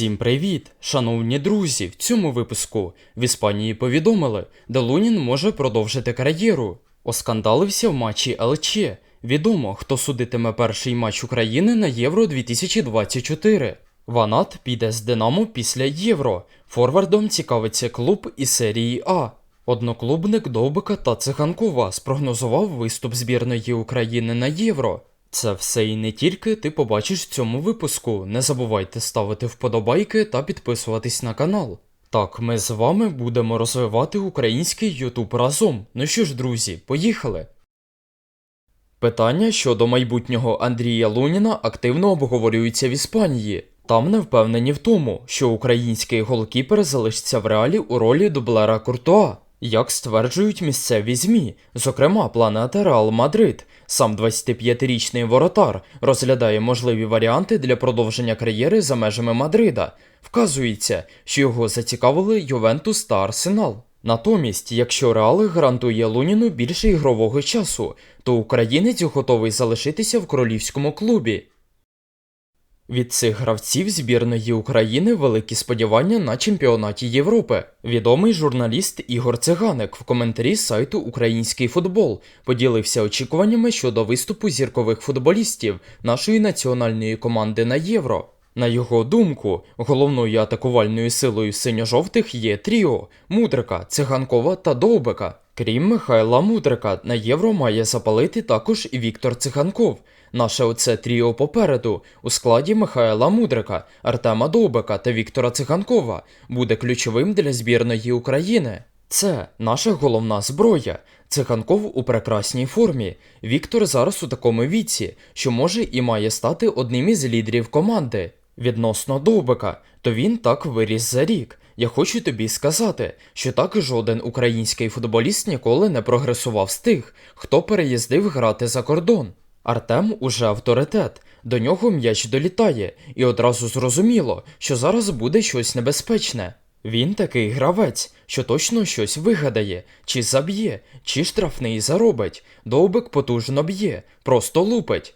Всім привіт, шановні друзі! В цьому випуску в Іспанії повідомили, де Лунін може продовжити кар'єру. Оскандалився в матчі ЛЧ. Відомо, хто судитиме перший матч України на Євро 2024. Ванат піде з Динамо після Євро. Форвардом цікавиться клуб із серії А. Одноклубник Довбика та Циганкова спрогнозував виступ збірної України на Євро. Це все і не тільки ти побачиш в цьому випуску. Не забувайте ставити вподобайки та підписуватись на канал. Так, ми з вами будемо розвивати український Ютуб разом. Ну що ж, друзі, поїхали! Питання щодо майбутнього Андрія Луніна активно обговорюються в Іспанії. Там не впевнені в тому, що український голкіпер залишиться в реалі у ролі дублера Куртуа. Як стверджують місцеві ЗМІ, зокрема планета Реал Мадрид, сам 25-річний воротар розглядає можливі варіанти для продовження кар'єри за межами Мадрида. Вказується, що його зацікавили Ювентус та Арсенал. Натомість, якщо Реал гарантує Луніну більше ігрового часу, то українець готовий залишитися в королівському клубі. Від цих гравців збірної України великі сподівання на чемпіонаті Європи. Відомий журналіст Ігор Циганик в коментарі сайту Український футбол поділився очікуваннями щодо виступу зіркових футболістів нашої національної команди на Євро. На його думку, головною атакувальною силою синьо-жовтих є Тріо, Мудрика, Циганкова та Довбика. Крім Михайла Мудрика, на євро має запалити також і Віктор Циганков. Наше оце тріо попереду у складі Михайла Мудрика, Артема Довбика та Віктора Циганкова буде ключовим для збірної України. Це наша головна зброя. Циганков у прекрасній формі. Віктор зараз у такому віці, що може і має стати одним із лідерів команди. Відносно Довбика, то він так виріс за рік. Я хочу тобі сказати, що так жоден український футболіст ніколи не прогресував з тих, хто переїздив грати за кордон. Артем уже авторитет, до нього м'яч долітає, і одразу зрозуміло, що зараз буде щось небезпечне. Він такий гравець, що точно щось вигадає, чи заб'є, чи штрафний заробить. Довбик потужно б'є, просто лупить.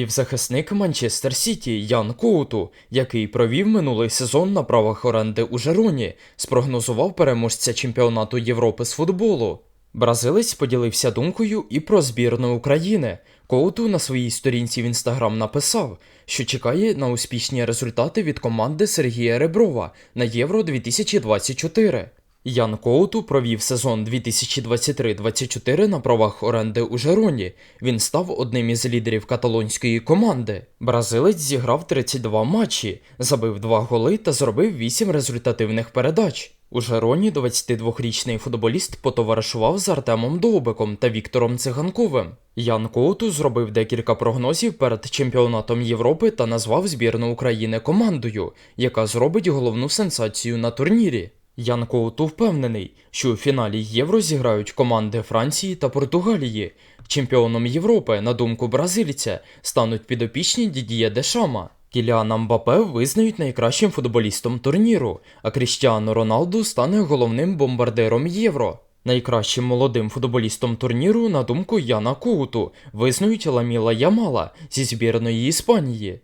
Півзахисник Манчестер Сіті Ян Коуту, який провів минулий сезон на правах оренди у Жероні, спрогнозував переможця чемпіонату Європи з футболу. Бразилець поділився думкою і про збірну України. Коуту на своїй сторінці в інстаграм написав, що чекає на успішні результати від команди Сергія Реброва на Євро 2024. Ян Коуту провів сезон 2023-24 на правах оренди у Жероні. Він став одним із лідерів каталонської команди. Бразилець зіграв 32 матчі, забив 2 голи та зробив 8 результативних передач. У Жероні 22-річний футболіст потоваришував з Артемом Довбиком та Віктором Циганковим. Ян Коуту зробив декілька прогнозів перед чемпіонатом Європи та назвав збірну України командою, яка зробить головну сенсацію на турнірі. Ян Коуту впевнений, що у фіналі Євро зіграють команди Франції та Португалії. Чемпіоном Європи, на думку бразильця, стануть підопічні Дідія Дешама. Кіліана Мбапе визнають найкращим футболістом турніру, а Кріштіану Роналду стане головним бомбардиром Євро. Найкращим молодим футболістом турніру, на думку Яна Коуту, визнають Ламіла Ямала зі збірної Іспанії.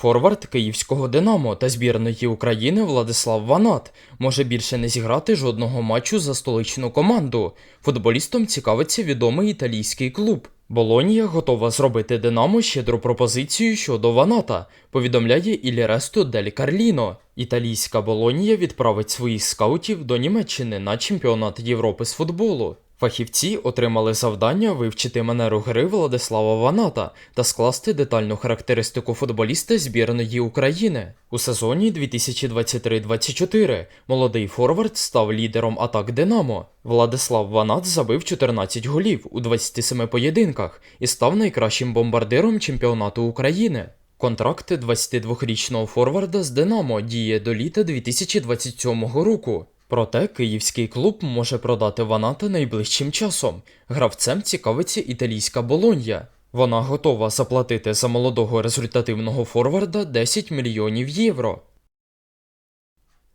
Форвард київського Динамо та збірної України Владислав Ванат може більше не зіграти жодного матчу за столичну команду. Футболістом цікавиться відомий італійський клуб. Болонія готова зробити Динамо щедру пропозицію щодо Ваната, повідомляє Іліресто Дель Карліно. Італійська Болонія відправить своїх скаутів до Німеччини на чемпіонат Європи з футболу. Фахівці отримали завдання вивчити манеру гри Владислава Ваната та скласти детальну характеристику футболіста збірної України. У сезоні 2023-24 молодий форвард став лідером атак Динамо. Владислав Ванат забив 14 голів у 27 поєдинках і став найкращим бомбардиром чемпіонату України. Контракт 22-річного форварда з Динамо діє до літа 2027 року. Проте київський клуб може продати Ваната найближчим часом. Гравцем цікавиться італійська Болонья. Вона готова заплатити за молодого результативного форварда 10 мільйонів євро.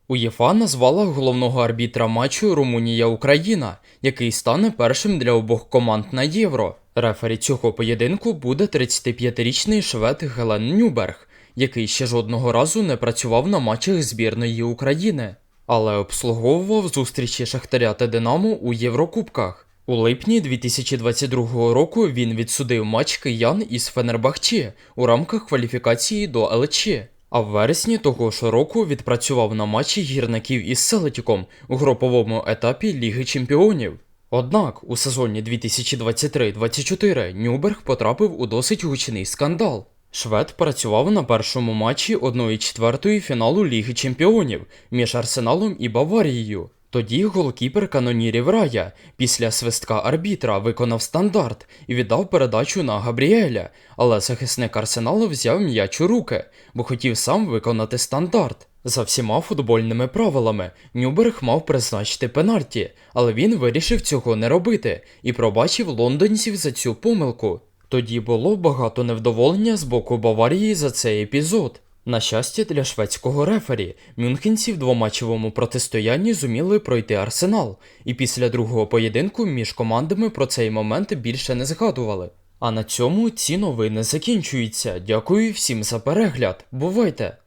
УЄФА назвала головного арбітра матчу Румунія-Україна, який стане першим для обох команд на євро. Рефері цього поєдинку буде 35-річний швед Гелен Нюберг. який ще жодного разу не працював на матчах збірної України, але обслуговував зустрічі Шахтаря та Динамо у Єврокубках. У липні 2022 року він відсудив матч киян із Фенербахче у рамках кваліфікації до ЛЧ. А в вересні того ж року відпрацював на матчі гірників із Селетіком у груповому етапі Ліги Чемпіонів. Однак у сезоні 2023-24 Нюберг потрапив у досить гучний скандал. Швед працював на першому матчі 1-4 фіналу Ліги Чемпіонів між Арсеналом і Баварією. Тоді голкіпер канонірів Рая після свистка арбітра виконав стандарт і віддав передачу на Габріеля, але захисник Арсеналу взяв м'яч у руки, бо хотів сам виконати стандарт. За всіма футбольними правилами Нюберг мав призначити пенальті, але він вирішив цього не робити і пробачив лондонців за цю помилку. Тоді було багато невдоволення з боку Баварії за цей епізод. На щастя для шведського рефері, мюнхенці в двоматчевому протистоянні зуміли пройти арсенал, і після другого поєдинку між командами про цей момент більше не згадували. А на цьому ці новини закінчуються. Дякую всім за перегляд. Бувайте!